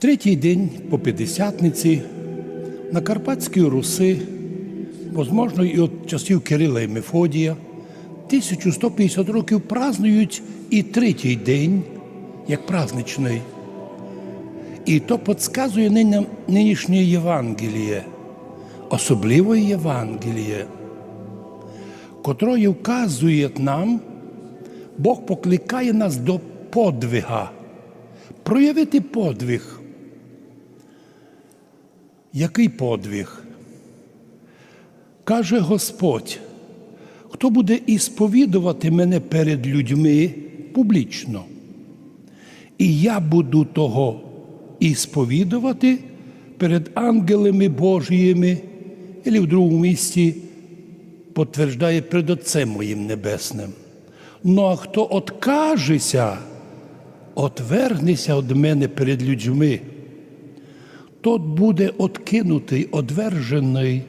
Третій день по П'ятдесятниці на Карпатській Руси, можливо, і від часів Кирила і Мефодія, 1150 років празднують і третій день, як праздничний. І то підказує нині- нинішнє Євангеліє, особливе Євангеліє, котрою вказує нам, Бог покликає нас до подвига, проявити подвиг. Який подвиг? Каже Господь, хто буде ісповідувати мене перед людьми публічно, і я буду того ісповідувати перед ангелами Божіїми, і в другому місці підтверждає перед Отцем моїм Небесним. Ну а хто откажеться, отвергнеться від мене перед людьми, тот буде откинутий, одвержений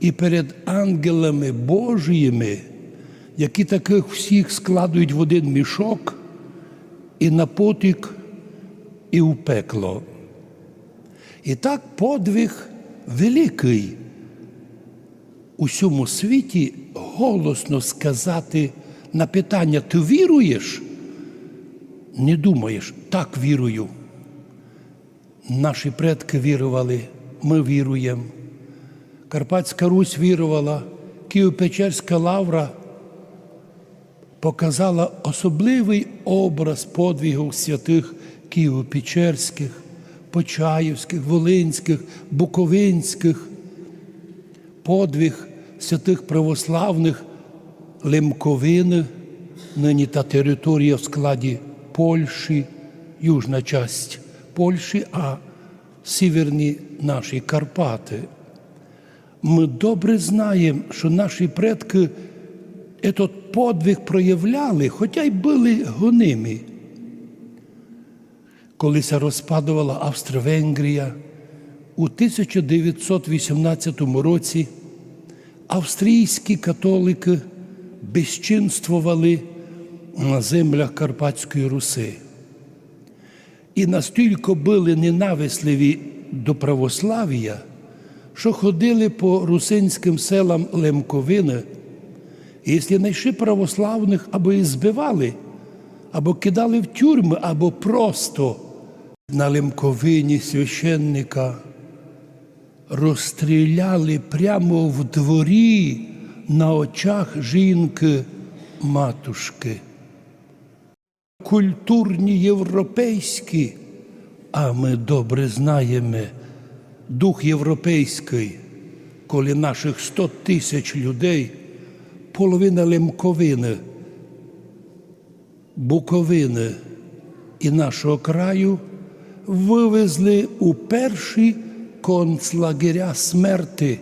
і перед ангелами Божіми, які таких всіх складують в один мішок і на потік, і в пекло. І так подвиг великий у всьому світі голосно сказати на питання: ти віруєш? Не думаєш, так вірую. Наші предки вірували, ми віруємо. Карпатська Русь вірувала, Києво-Печерська лавра показала особливий образ подвигів святих Києво-Печерських, Почаївських, Волинських, Буковинських, подвиг святих православних Лемковини, нині та територія в складі Польщі, южна часть Польщі, а сіверні наші Карпати. Ми добре знаємо, що наші предки этот подвиг проявляли, хоча й були гонимі. Колись розпадувала Австро-Венгрія, у 1918 році австрійські католики безчинствували на землях Карпатської Руси. І настільки були ненависливі до православ'я, що ходили по русинським селам Лемковини, і якщо знайшли православних, або їх збивали, або кидали в тюрми, або просто на Лемковині священника розстріляли прямо в дворі на очах жінки матушки. Культурні європейські, а ми добре знаємо дух європейський, коли наших 100 тисяч людей, половина Лемковини, Буковини і нашого краю вивезли у перші концлагеря смерти,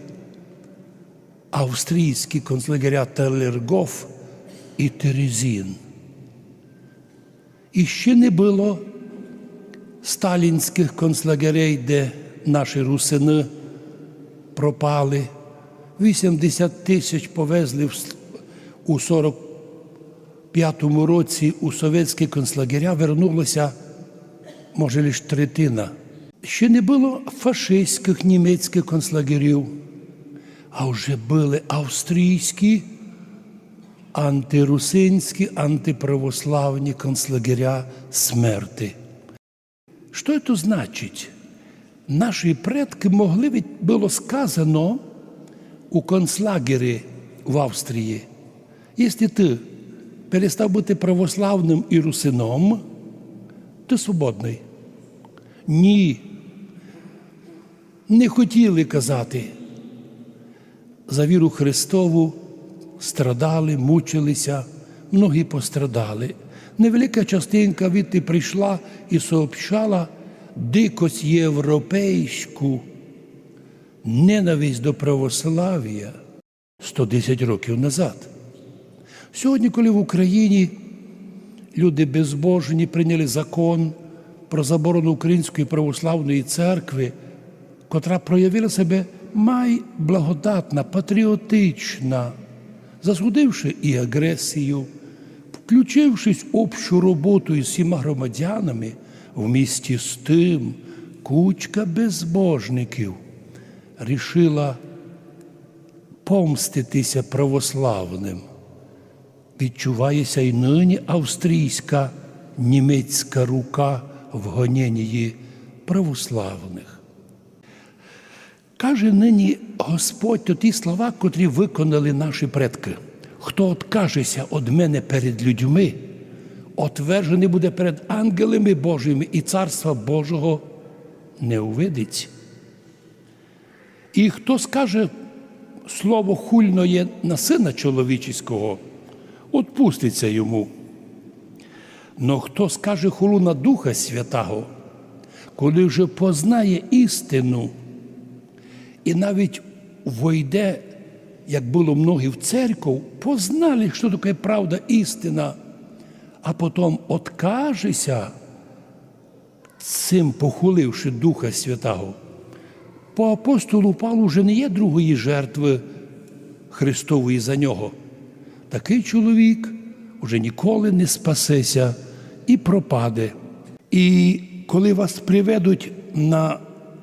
австрійські концлагеря Телергоф і Терезін. І ще не було сталінських концлагерей, де наші русини пропали. 80 тисяч повезли у 45-му році у совєтські концлагеря, вернулося, може, лише третина. Ще не було фашистських німецьких концлагерів, а вже були австрійські, антирусинські, антиправославні концлагеря смерти. Що це значить? Наші предки могли, ведь було сказано у концлагері в Австрії, якщо ти перестав бути православним і русином, ти свободний. Ні. Не хотіли казати. За віру Христову страдали, мучилися, многі пострадали. Невелика частинка відти прийшла і сообщала дикость європейську, ненависть до православ'я 110 років назад. Сьогодні, коли в Україні люди безбожні прийняли закон про заборону Української православної церкви, котра проявила себе май благодатна, патріотична, засудивши і агресію, включившись в общу роботу із всіма громадянами, в місті з тим кучка безбожників рішила помститися православним. Відчувається і нині австрійська німецька рука в гоненні православних. Каже нині Господь то ті слова, котрі виконали наші предки. Хто откажеться від мене перед людьми, отвержений буде перед ангелами Божими і царства Божого не увидить. І хто скаже слово хульноє на сина чоловічого, отпуститься йому. Но хто скаже хулу на Духа Святого, коли вже познає істину, і навіть войде, як було многі в церкву, познали, що таке правда істина, а потім откажеся, цим похуливши Духа Святого. По апостолу Павлу вже не є другої жертви Христової за нього. Такий чоловік уже ніколи не спасеся і пропаде. І коли вас приведуть на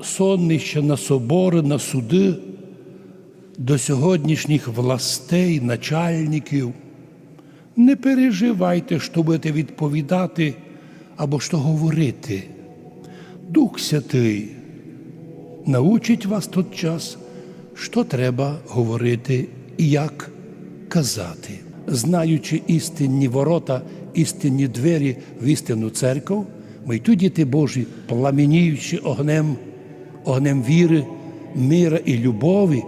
соннище, на собори, на суди до сьогоднішніх властей, начальників, не переживайте, що будете відповідати або що говорити. Дух Святий научить вас тот час, що треба говорити і як казати. Знаючи істинні ворота, істинні двері в істинну церкву, ми й тут, діти Божі, пламеніючи огнем, огнем віри, мира і любові,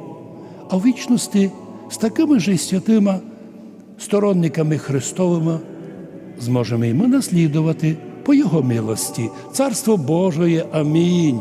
а в вічності з такими ж святими сторонниками Христовими зможемо і ми наслідувати по Його милості. Царство Божоє. Амінь.